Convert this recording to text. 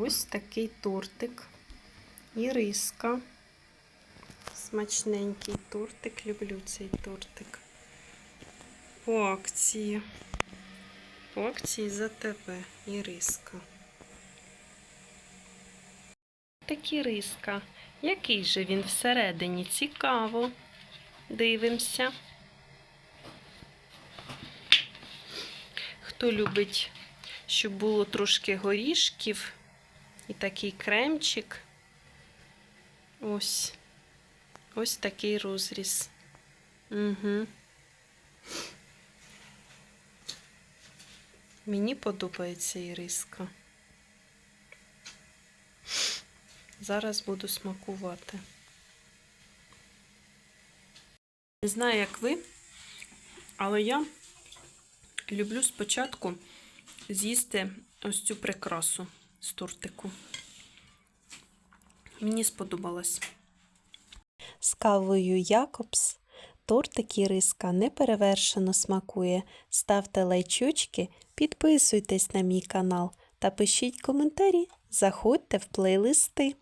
Ось такий тортик. Іриска. Смачненький тортик. Люблю цей тортик. По акції. По акції за тебе. Іриска. Так іриска. Який же він всередині? Цікаво. Дивимося. Хто любить, щоб було трошки горішків і такий кремчик. Ось. Ось такий розріз. Угу. Мені подобається іриска. Зараз буду смакувати. Не знаю, як ви, але я люблю спочатку з'їсти ось цю прикрасу з тортику. Мені сподобалось. З кавою Якобс тортик Іриска неперевершено смакує. Ставте лайчучки, підписуйтесь на мій канал та пишіть коментарі. Заходьте в плейлисти.